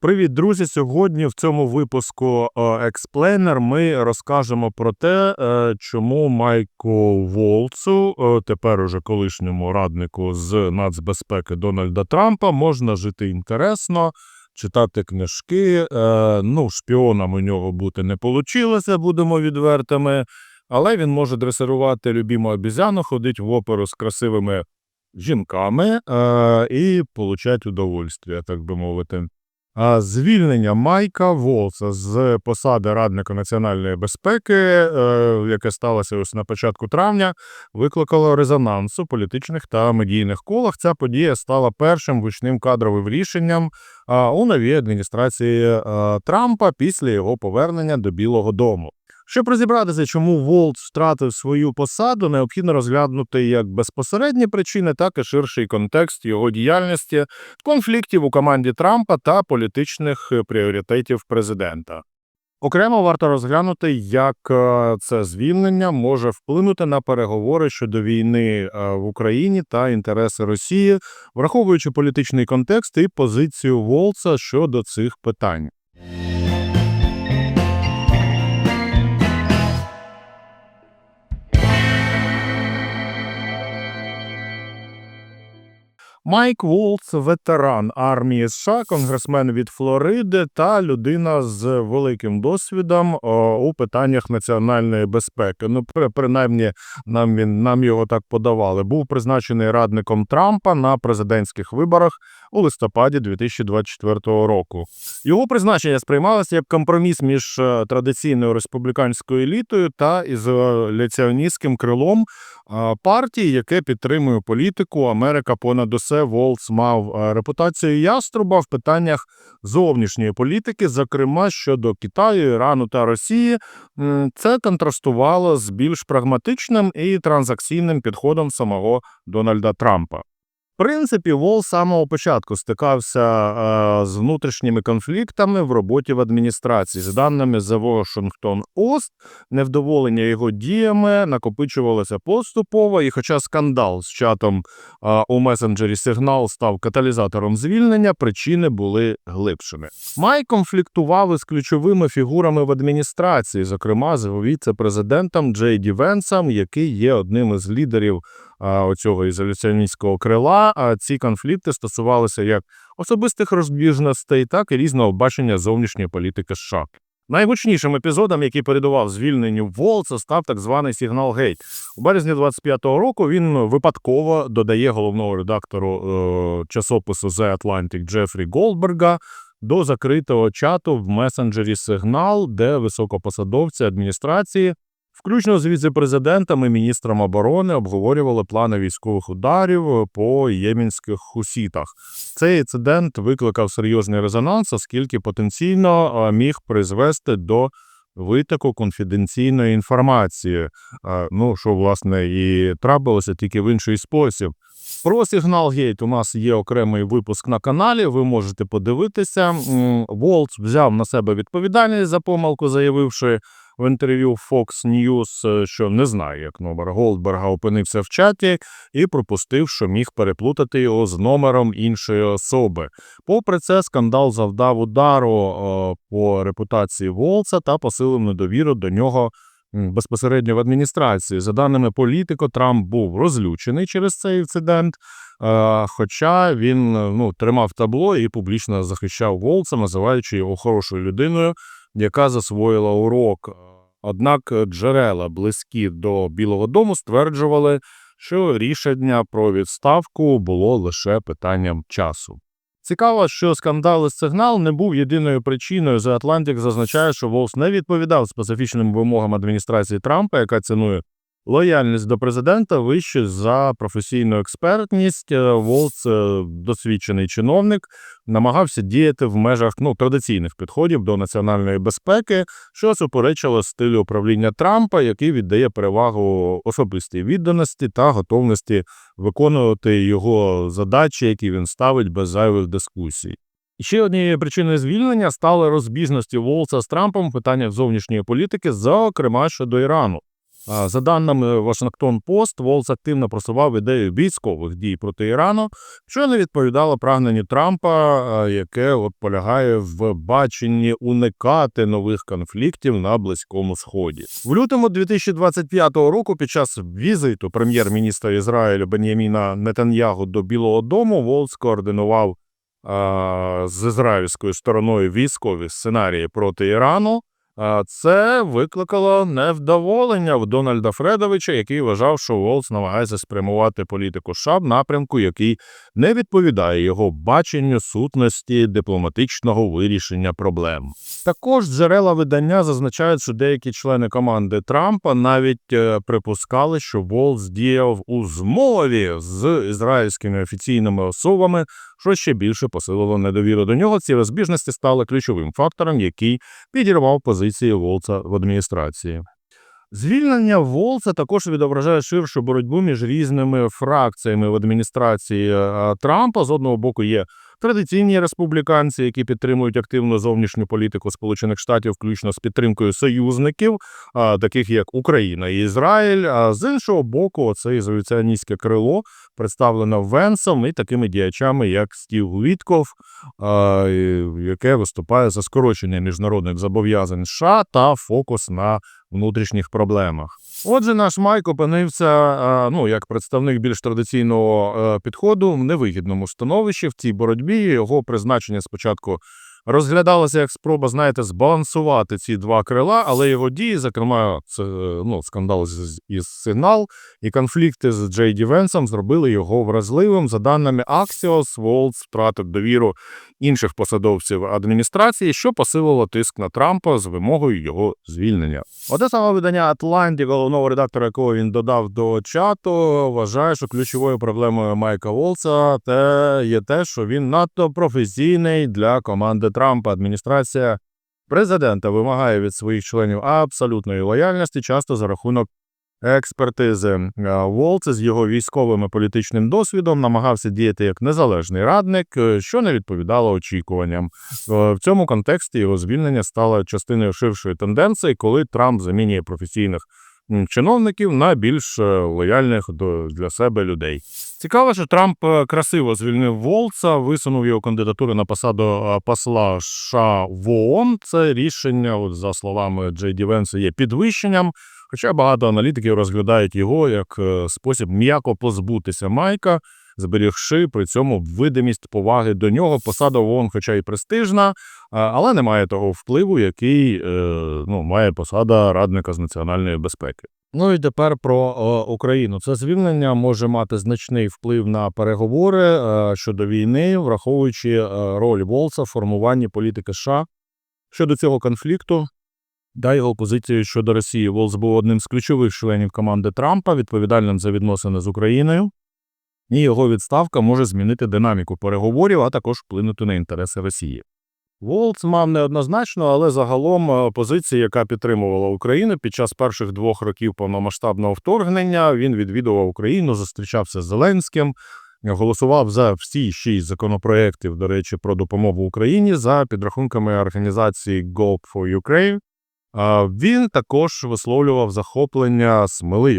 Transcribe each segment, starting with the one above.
Привіт, друзі! Сьогодні в цьому випуску е, Explainer ми розкажемо про те, е, чому Майку Волцу, е, тепер уже колишньому раднику з нацбезпеки Дональда Трампа, можна жити інтересно, читати книжки. Ну, шпіоном у нього бути не вийшло, будемо відвертими. Але він може дресирувати любіму обізяну, ходить в оперу з красивими жінками і получать удовольствие, так би мовити. Звільнення Майка Волса з посади радника національної безпеки, е, яке сталося ось на початку травня, викликало резонанс у політичних та медійних колах. Ця подія стала першим гучним кадровим рішенням у новій адміністрації е, Трампа після його повернення до Білого Дому. Щоб розібратися, чому Волт втратив свою посаду, необхідно розглянути як безпосередні причини, так і ширший контекст його діяльності, конфліктів у команді Трампа та політичних е, пріоритетів президента. Окремо варто розглянути, як е, це звільнення може вплинути на переговори щодо війни е, в Україні та інтереси Росії, враховуючи політичний контекст і позицію Волца щодо цих питань. Майк Волц, ветеран армії США, конгресмен від Флориди та людина з великим досвідом у питаннях національної безпеки. Ну, при- принаймні, нам він нам його так подавали. Був призначений радником Трампа на президентських виборах у листопаді 2024 року. Його призначення сприймалося як компроміс між е, традиційною республіканською елітою та ізоляціоністським крилом партії, яке підтримує політику Америка понад усе. Волц мав репутацію яструба в питаннях зовнішньої політики, зокрема щодо Китаю, Ірану та Росії. Це контрастувало з більш прагматичним і транзакційним підходом самого Дональда Трампа. Принципі, Вол з самого початку стикався е, з внутрішніми конфліктами в роботі в адміністрації. За даними The Washington Post, невдоволення його діями накопичувалося поступово, і хоча скандал з чатом е, у месенджері Signal став каталізатором звільнення, причини були глибшими. Май конфліктував із ключовими фігурами в адміністрації, зокрема з віце-президентом Джей Ді Венсом, який є одним із лідерів оцього ізоляціоністського крила. А ці конфлікти стосувалися як особистих розбіжностей, так і різного бачення зовнішньої політики США. Найгучнішим епізодом, який передував звільненню Волца, став так званий сигнал Гейт. У березні 25-го року він випадково додає головного редактору е, часопису The Atlantic Джефрі Голдберга до закритого чату в месенджері Сигнал, де високопосадовці адміністрації включно з віце-президентом і міністром оборони, обговорювали плани військових ударів по ємінських хусітах. Цей інцидент викликав серйозний резонанс, оскільки потенційно міг призвести до витоку конфіденційної інформації. Ну, що, власне, і трапилося тільки в інший спосіб. Про сигнал Гейт у нас є окремий випуск на каналі. Ви можете подивитися. Волц взяв на себе відповідальність за помилку, заявивши в інтерв'ю Fox News, е, що не знає, як номер Голдберга опинився в чаті, і пропустив, що міг переплутати його з номером іншої особи. Попри це, скандал завдав удару е, по репутації Волца та посилив недовіру до нього безпосередньо в адміністрації. За даними політико, Трамп був розлючений через цей інцидент. Е, Хоча він ну, тримав табло і публічно захищав Волца, називаючи його хорошою людиною, яка засвоїла урок. Однак джерела, близькі до Білого Дому, стверджували, що рішення про відставку було лише питанням часу. Цікаво, що скандал із сигнал не був єдиною причиною. The Atlantic зазначає, що Волс не відповідав специфічним вимогам адміністрації Трампа, яка цінує лояльність до президента вище за професійну експертність. Е, Волс, е, досвідчений чиновник, намагався діяти в межах ну, традиційних підходів до національної безпеки, що суперечило стилю управління Трампа, який віддає перевагу особистій відданості та готовності виконувати його задачі, які він ставить без зайвих дискусій. Ще однією причиною звільнення стали розбіжності Волца з Трампом в питаннях зовнішньої політики, зокрема щодо Ірану. За даними Washington Post, Волц активно просував ідею військових дій проти Ірану, що не відповідало прагненню Трампа, яке от полягає в баченні уникати нових конфліктів на Близькому Сході. В лютому 2025 року, під час візиту прем'єр-міністра Ізраїлю Бен'яміна Нетаньягу до Білого Дому, Волц координував з ізраїльською стороною військові сценарії проти Ірану. А Це викликало невдоволення в Дональда Фредовича, який вважав, що Волц намагається спрямувати політику США в напрямку, який не відповідає його баченню сутності дипломатичного вирішення проблем. Також джерела видання зазначають, що деякі члени команди Трампа навіть е, припускали, що Волц діяв у змові з ізраїльськими офіційними особами, що ще більше посилило недовіру до нього. Ці розбіжності стали ключовим фактором, який підірвав позиції Волца в адміністрації. Звільнення Волца також відображає ширшу боротьбу між різними фракціями в адміністрації е, Трампа. З одного боку є традиційні республіканці, які підтримують активну зовнішню політику Сполучених Штатів, включно з підтримкою союзників, а, таких як Україна і Ізраїль. А з іншого боку, це ізоляціоністське крило представлено Венсом і такими діячами, як Стів Вітков, яке виступає за скорочення міжнародних зобов'язань США та фокус на внутрішніх проблемах. Отже, наш Майк опинився ну як представник більш традиційного е, підходу в невигідному становищі в цій боротьбі. Його призначення спочатку розглядалося як спроба, знаєте, збалансувати ці два крила, але його дії, зокрема, це е, ну, скандал із сигнал і конфлікти з Джей Ді Венсом зробили його вразливим. За даними Axios, Волц втратив довіру інших посадовців адміністрації, що посилило тиск на Трампа з вимогою його звільнення. Оте саме видання Atlantic, головного редактора, якого він додав до чату, вважає, що ключовою проблемою Майка Волца те є те, що він надто професійний для команди Трампа. Адміністрація президента вимагає від своїх членів абсолютної лояльності, часто за рахунок експертизи. Волц з його військовим і політичним досвідом намагався діяти як незалежний радник, е, що не відповідало очікуванням. Е, В цьому контексті його звільнення стало частиною ширшої тенденції, коли Трамп замінює професійних чиновників на більш е, лояльних до для себе людей. Цікаво, що Трамп е, красиво звільнив Волца, висунув його кандидатуру на посаду е, посла США в ООН. Це рішення, от за словами Джей Ді Венса, є підвищенням. Хоча багато аналітиків розглядають його як спосіб м'яко позбутися Майка, зберігши при цьому видимість поваги до нього. Посада ООН, хоча й престижна, але не має того впливу, який е, ну, має посада радника з національної безпеки. Ну і тепер про е, Україну. Це звільнення може мати значний вплив на переговори е, щодо війни, враховуючи е, роль Волца в формуванні політики США щодо цього конфлікту. Да, його позицію щодо Росії Волц був одним з ключових членів команди Трампа, відповідальним за відносини з Україною, і його відставка може змінити динаміку переговорів, а також вплинути на інтереси Росії. Волц мав неоднозначно, але загалом е, позиція, яка підтримувала Україну під час перших двох років повномасштабного вторгнення. Він відвідував Україну, зустрічався з Зеленським, голосував за всі шість законопроєктів, до речі, про допомогу Україні за підрахунками організації Go for Ukraine. Він також висловлював захоплення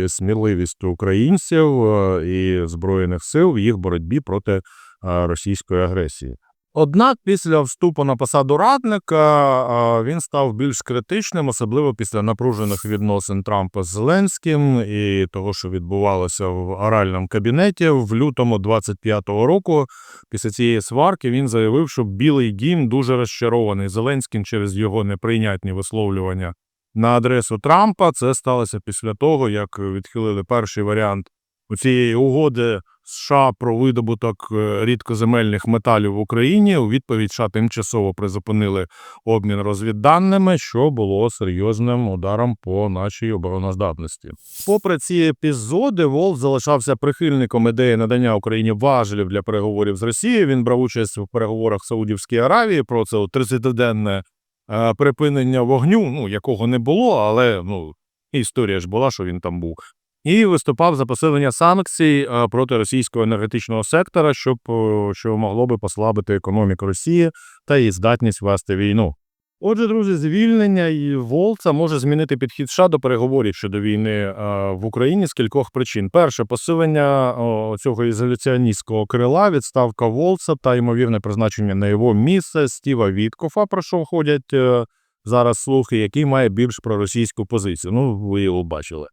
сміливістю українців е, і збройних сил в їх боротьбі проти е, російської агресії. Однак після вступу на посаду радника він став більш критичним, особливо після напружених відносин Трампа з Зеленським і того, що відбувалося в оральному кабінеті в лютому 25-го року. Після цієї сварки він заявив, що Білий Дім дуже розчарований Зеленським через його неприйнятні висловлювання на адресу Трампа. Це сталося після того, як відхилили перший варіант у цієї угоди США про видобуток е, рідкоземельних металів в Україні. У відповідь США тимчасово призупинили обмін розвідданими, що було серйозним ударом по нашій обороноздатності. Попри ці епізоди, Волф залишався прихильником ідеї надання Україні важелів для переговорів з Росією. Він брав участь в переговорах в Саудівській Аравії про це 30-денне е, припинення вогню, ну якого не було, але ну історія ж була, що він там був. І виступав за посилення санкцій е, проти російського енергетичного сектора, щоб що могло би послабити економіку Росії та її здатність вести війну. Отже, друзі, звільнення і Волца може змінити підхід США до переговорів щодо війни е, в Україні з кількох причин. Перше, посилення цього ізоляціоністського крила, відставка Волца та ймовірне призначення на його місце Стіва Віткофа, про що ходять е, зараз слухи, який має більш проросійську позицію. Ну, ви його бачили.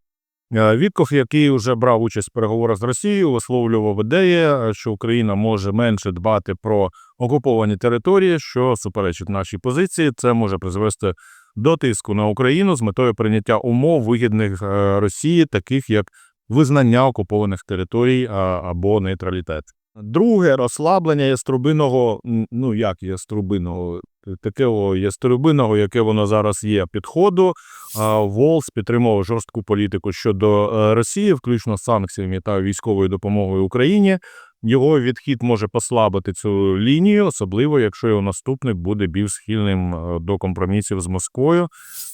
Е, Вітков, який вже брав участь в переговорах з Росією, висловлював ідеї, е, що Україна може менше дбати про окуповані території, що суперечить нашій позиції. Це може призвести до тиску на Україну з метою прийняття умов вигідних е, Росії, таких як визнання окупованих територій або нейтралітет. Друге розслаблення яструбиного, ну як яструбиного, такого яструбиного, яке воно зараз є, підходу. Волс підтримував жорстку політику щодо е, Росії, включно з санкціями та військовою допомогою Україні. Його відхід може послабити цю лінію, особливо якщо його наступник буде більш схильним е, до компромісів з Москвою.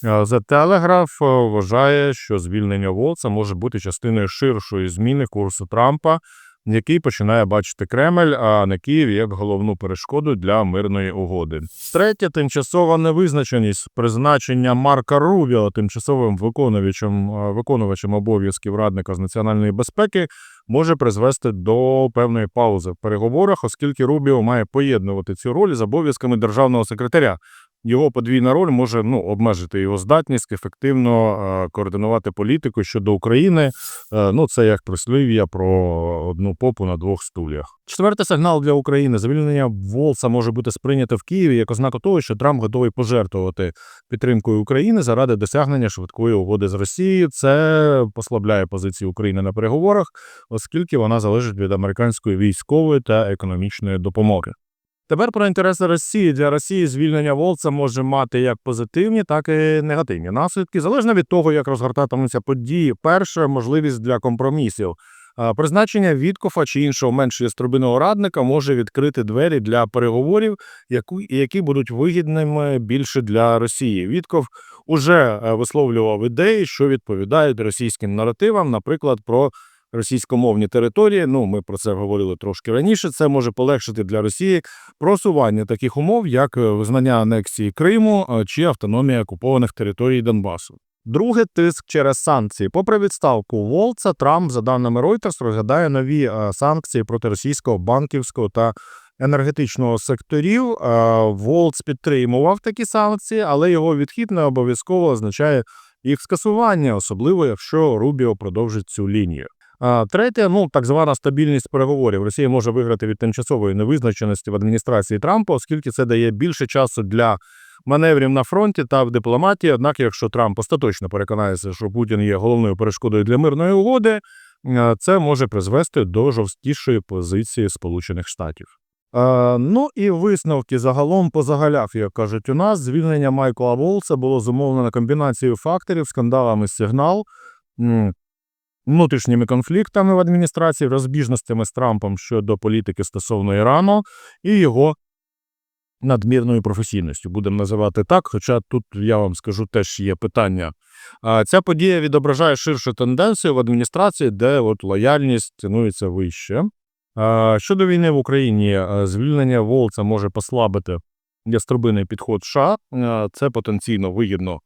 Е, Telegraph е, вважає, що звільнення Волца може бути частиною ширшої зміни курсу Трампа, який починає бачити Кремль, а не Київ як головну перешкоду для мирної угоди. Третє тимчасова невизначеність призначення Марка Рубіо тимчасовим виконувачем, виконувачем обов'язків радника з національної безпеки може призвести до певної паузи в переговорах, оскільки Рубіо має поєднувати цю роль з обов'язками державного секретаря. Його подвійна роль може ну, обмежити його здатність ефективно е, координувати політику щодо України. Е, ну, це як прислів'я про одну попу на двох стульях. Четвертий сигнал для України: звільнення Волса може бути сприйнято в Києві як ознаку того, що Трамп готовий пожертвувати підтримкою України заради досягнення швидкої угоди з Росією. Це послабляє позиції України на переговорах, оскільки вона залежить від американської військової та економічної допомоги. Тепер про інтереси Росії для Росії звільнення Волца може мати як позитивні, так і негативні наслідки, залежно від того, як розгортатимуться події. Перше можливість для компромісів. Призначення Віткофа чи іншого менш яструбиного радника може відкрити двері для переговорів, які будуть вигідними більше для Росії. Вітков уже е, висловлював ідеї, що відповідають російським наративам, наприклад, про російськомовні території. Ну, ми про це говорили трошки раніше. Це може полегшити для Росії просування таких умов, як е, визнання анексії Криму е, чи автономія окупованих територій Донбасу. Друге тиск через санкції. Попри відставку Волца, Трамп, за даними Reuters, розглядає нові е, санкції проти російського банківського та енергетичного секторів. Волц підтримував такі санкції, але його відхід не обов'язково означає їх скасування, особливо якщо Рубіо продовжить цю лінію. Третє, ну так звана стабільність переговорів. Росія може виграти від тимчасової невизначеності в адміністрації Трампа, оскільки це дає більше часу для маневрів на фронті та в дипломатії. Однак, якщо Трамп остаточно переконається, що Путін є головною перешкодою для мирної угоди, е, це може призвести до жорсткішої позиції Сполучених Штатів. Е, ну і висновки загалом по загалях, як кажуть у нас, звільнення Майкла Волса було зумовлено комбінацією факторів, скандалами сигнал, внутрішніми конфліктами в адміністрації, розбіжностями з Трампом щодо політики стосовно Ірану і його надмірною професійністю, будемо називати так. Хоча тут я вам скажу теж є питання. Ця подія відображає ширшу тенденцію в адміністрації, де от лояльність цінується вище. Щодо війни в Україні, звільнення Волца може послабити яструбиний підход США. Це потенційно вигідно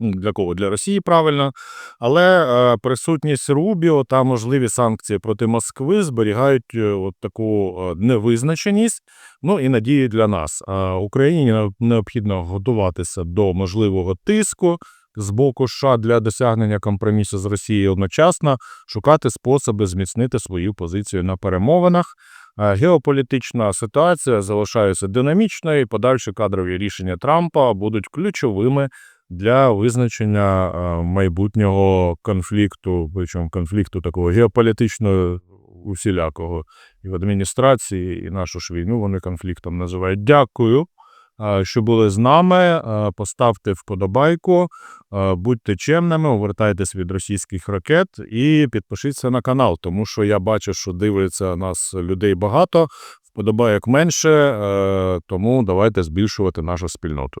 для кого? Для Росії правильно. Але е, присутність Рубіо та можливі санкції проти Москви зберігають е, от таку е, невизначеність. Ну і надії для нас. Україні необхідно готуватися до можливого тиску з боку США для досягнення компромісу з Росією одночасно, шукати способи зміцнити свою позицію на перемовинах. Геополітична ситуація залишається динамічною. і Подальші кадрові рішення Трампа будуть ключовими для визначення е, майбутнього конфлікту, причому конфлікту такого геополітичного усілякого і в адміністрації, і нашу ж війну вони конфліктом називають. Дякую, е, що були з нами. Е, Поставте вподобайку, будьте чемними, увертайтесь від російських ракет і підпишіться на канал, тому що я бачу, що дивиться нас людей багато, вподобайок менше, тому давайте збільшувати нашу спільноту.